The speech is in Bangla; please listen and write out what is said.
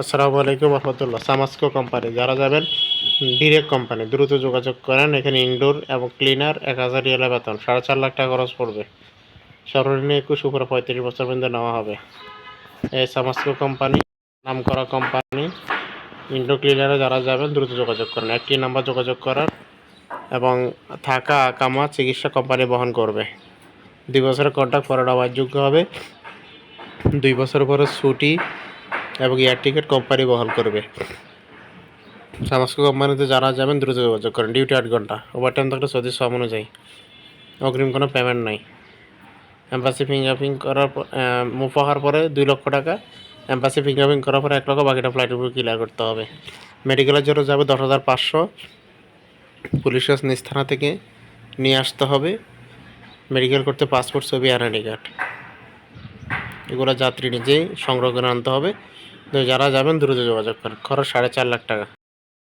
আসসালামু আলাইকুম রহমতুল্লাহ। সামাস্কো কোম্পানি, যারা যাবেন ডিরেক্ট কোম্পানি, দ্রুত যোগাযোগ করেন। এখানে ইনডোর এবং ক্লিনার এক হাজার রিয়ালা বেতন, সাড়ে চার লাখ টাকা খরচ পড়বে। সর্বনিম্ন একুশ, উপরে পঁয়ত্রিশ বছর পর্যন্ত নেওয়া হবে। এই সামাস্কো কোম্পানি নাম করা কোম্পানি ইনডোর ক্লিনারে যারা যাবেন, দ্রুত যোগাযোগ করেন। একটি নাম্বার যোগাযোগ করার এবং থাকা, কামা, চিকিৎসা কোম্পানি বহন করবে। দুই বছরের কন্ট্রাক্ট পরে নেওয়ার যোগ্য হবে। দুই বছর পরে ছুটি এবং এয়ার টিকিট কোম্পানি বহন করবে। সামাজিক কোম্পানিতে যারা যাবেন, দ্রুত যোগাযোগ করেন। ডিউটি আট ঘণ্টা। ওভার টাইম থাকলে সৌদি শ্রম অনুযায়ী। অগ্রিম কোনো পেমেন্ট নাই। এম্বাসি ফিঙ্গারপ্রিন্ট করার পর মুভ হওয়ার পরে দুই লক্ষ টাকা। এম্বাসি ফিঙ্গারপ্রিন্ট করার পরে এক লক্ষ বাকিটা ফ্লাইটের উপর ক্লিয়ার করতে হবে। মেডিকেলের জন্য যাবে দশ হাজার পাঁচশো। পুলিশ নিজ থানা থেকে নিয়ে আসতে হবে। মেডিকেল করতে পাসপোর্ট ছবি আর আইডি কার্ড এগুলো যাত্রী নিজেই সংগ্রহ করে আনতে হবে। যারা যাবেন দ্রুত যোগাযোগ করেন। খরচ সাড়ে চার লাখ টাকা।